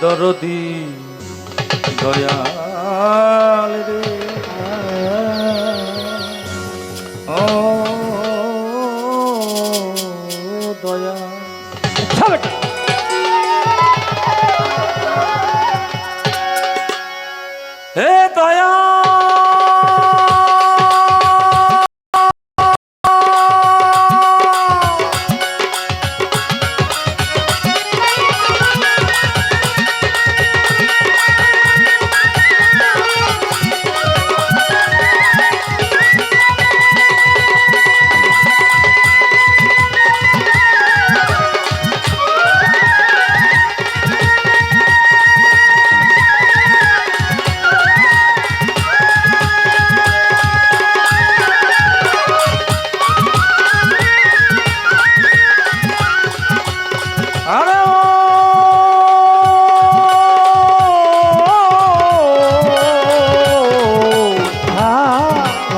দরদি। দয়াল রে। ও দয়া। হে দয়া।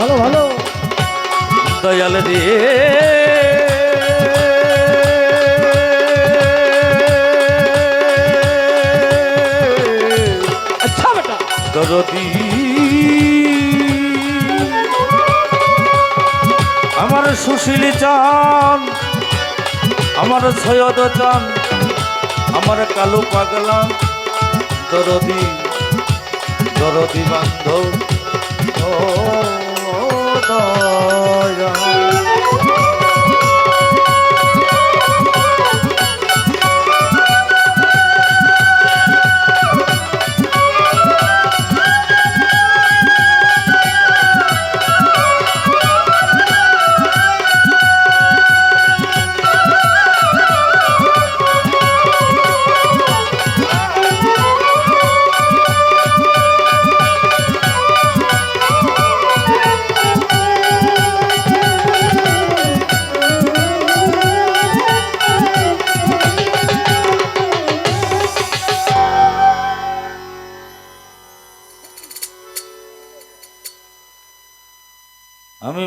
ভালো ভালো। দয়াল রে। আচ্ছা বেটা। দরদি। আমার সুশীল চান আমার সৈয়দ চান আমার কালো পাগলা। দরদি দরদি বান্ধব। ও দয়া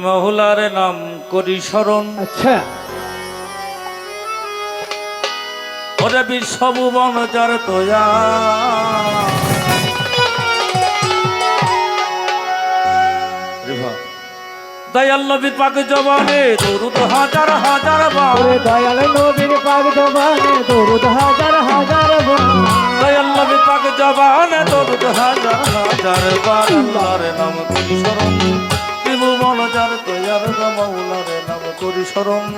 মহুলার নাম করি স্মরণ। আচ্ছা। ওরে বিশ্বভুবন যার তোয়া দয়াল নবী পাক জবানে দরুদ হাজার হাজার বার। ওরে দয়াল নবীর পাক জবানে দরুদ হাজার হাজার বার। দয়াল নবী পাক জবানে দরুদ হাজার হাজার বার। আল্লাহর নাম করি স্মরণ। ত্রিভুবন যার তোয়ার মৌলার নাম করি স্মরণ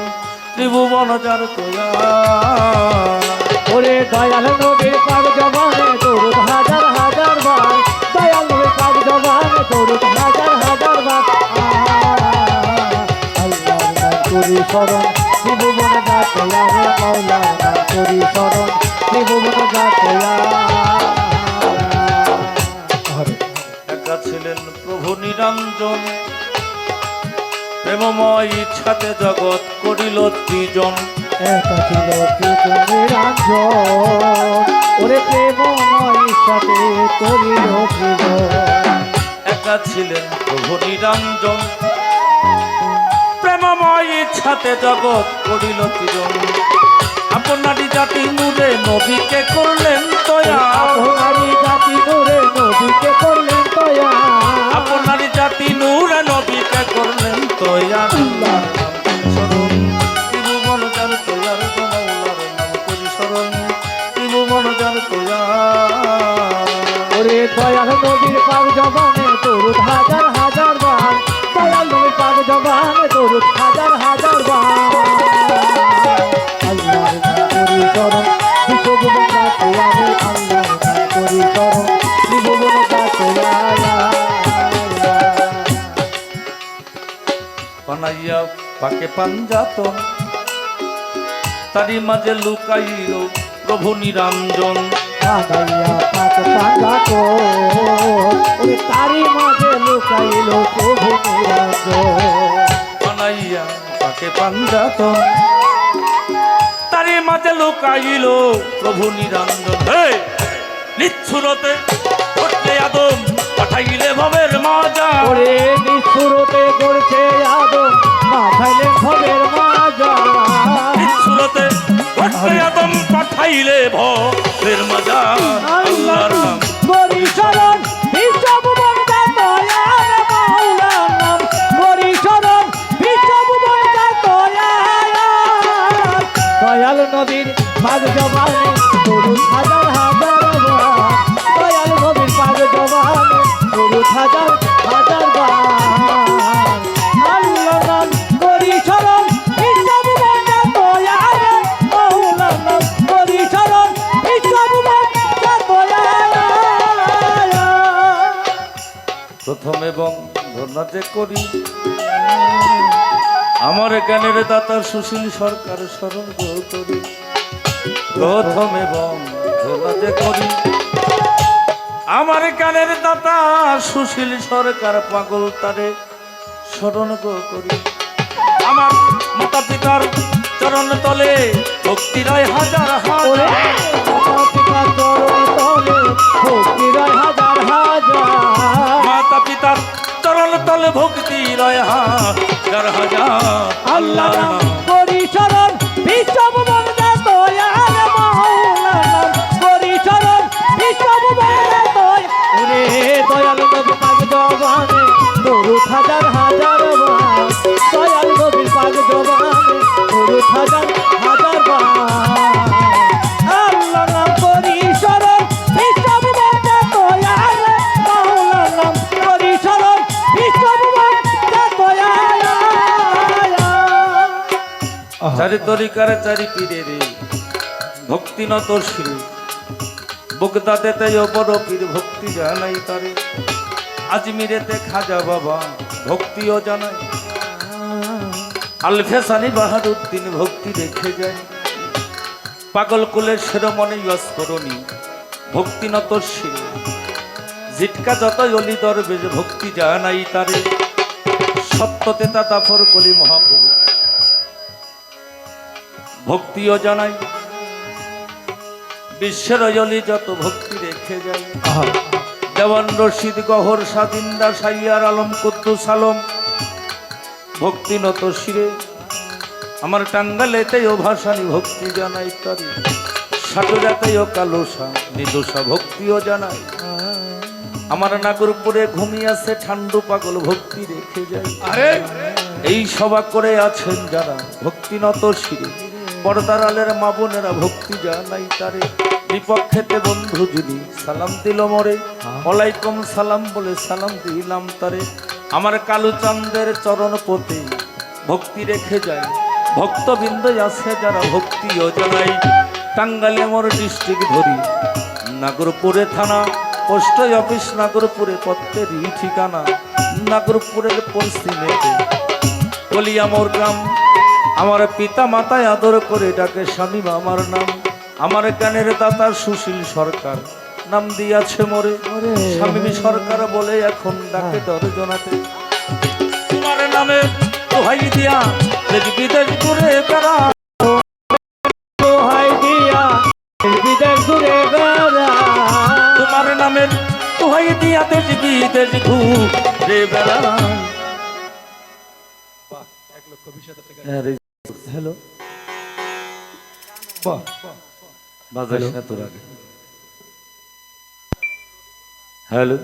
ত্রিভুবন যার তোয়া ওরে দয়াল নবীর পাক জবানে দরুদ হাজার হাজার বার। দয়াল নবীর পাক জবানে দরুদ হাজার হাজার বার। নাম করি স্মরণ ত্রিভুবন গাতয়া রে মাওলার নাম করি স্মরণ ত্রিভুবন গাতয়া হরে। একা ছিলেন প্রভু নিরঞ্জন। প্রেমময় ইচ্ছাতে জগৎ করিল ত্রিজন। একা ছিল নিরঞ্জন ওরে প্রেমময় সাথে করিল জীবন একা ছিলেন প্রভু নিরঞ্জন। প্রেমময় ইচ্ছাতে জগৎ করিল ত্রিজন। আপনারি জাতি নূরে নবীকে করলেন তয়া আপনারি জাতি নূরে নদীকে করলেন তয়া আপনারি জাতি নূরে নবীকে করলেন নাম করি স্মরণ, ত্রিভুবন যার তয়ার মৌলার নাম করি স্মরণ, ত্রিভুবন যার তয়া। ওরে দয়াল নবীর পাক জবানে দরুদ হাজার হাজার বার। দয়াল নবীর পাক জবানে দরুদ পাকে পাঞ্জাতন তারি মাঝে লুকাইল প্রভু নিরঞ্জন। তারি মাঝে লুকাইল প্রভু নিরঞ্জন। পাকে তারি মাঝে লুকাইল প্রভু নিরঞ্জন। হে নিচ্ছুরতে ঘটলে আদম। পাঠাইলে ভবের মাজা। নিঃসুরতে করছে আদম। মাথাইলে ভবের মাজা। ঘটলে পাঠাইলে ভবের মাজা। প্রথম এবং ধন্যতে করি, আমার জ্ঞানের দাতা সুশীল সরকার স্মরণ করি। প্রথম এবং ধন্যতে করি, আমার জ্ঞানের দাতা সুশীল সরকার পাগল তারে স্মরণ করি। আমার মাতা পিতার চরণ তলে ভক্তি রয় হাজার হাজার। মাতা পিতার চরণে তলে ভক্তি রয় হাজার হাজার। পিতার চরণ তলে ভক্তি রয় হাজার হাজার আল্লাহ আল্লাহ নাম। করি শরণ বিশ্বব বন্দে দয়াল মাওলা নাম করি শরণ বিশ্বব বন্দে দয় ওরে দয়াল নবী পাক জবানে দরুদ হাজার চারি তরিকার চারি পীরে রে ভক্তি নত শ্রী। বগদাতে তাই বড় পীর ভক্তি জানাই তারে। আজমিরেতে খাজা বাবা ভক্তিও জানাই আলফেসানি বাহাদুদ্দিন ভক্তি রেখে যায়। পাগল কুলের শিরোমণি অস্করণী ভক্তি নত শ্রী। জিটকা যত অলি দরবেশ ভক্তি জানাই তারে। সত্যতে তাতাফর কলি মহাপ্রভু। ভক্তিও জানাই। বিশ্বের অজলি যত ভক্তি রেখে যায় দেওয়ান রশিদ গহর স্বাধীনদা সাইয়ার আলম কুদ্দুস আলম। ভক্তি নত শিরে। আমার টাঙ্গালেতেও ভাষানি ভক্তি জানাই তারি। সাটুরাতেও কালোসা নিদোষা ভক্তিও জানাই। আমার নাগরপুরে ঘুমিয়াছে ঠান্ডু পাগল ভক্তি রেখে যায় আরে। এই সভা করে আছেন যারা ভক্তি নত শিরে। পর্দার আলের মা বোনেরা ভক্তি জানাই তারে। বিপক্ষেতে বন্ধু যদি সালাম দিল মরে। ওয়ালাইকুম সালাম বলে সালাম দিলাম তারে। আমার কালু চান্দের চরণ পথে ভক্তি রেখে যায়। ভক্তবৃন্দ আছে যারা ভক্তিও জানাই টাঙ্গালে মোর ডিস্ট্রিক্ট ধরি। নাগরপুরে থানা পোস্ট অফিস নাগরপুরে পত্রেরই ঠিকানা। নাগরপুরের পশ্চিমেতে কলিয়ামোর গ্রাম আমার পিতা মাতায় আদর করে ডাকে স্বামী আমার নাম। আমার জ্ঞানের দাতা সুশীল সরকার। নাম দিয়াছে মোরে। স্বামী সরকার বলে এখন ডাকে দরজনাতে। তোমার নামে দোহাই দিয়া দেশ বিদেশ ঘুরে বেড়া। দোহাই দিয়া বিদেশ ঘুরে বেড়া। তোমার নামে দোহাই দিয়া দেশ বিদেশ ঘুরে বেড়া। এক লক্ষ বিশ হাজার টাকা। হ্যালো বাজার না তোর আগে হ্যালো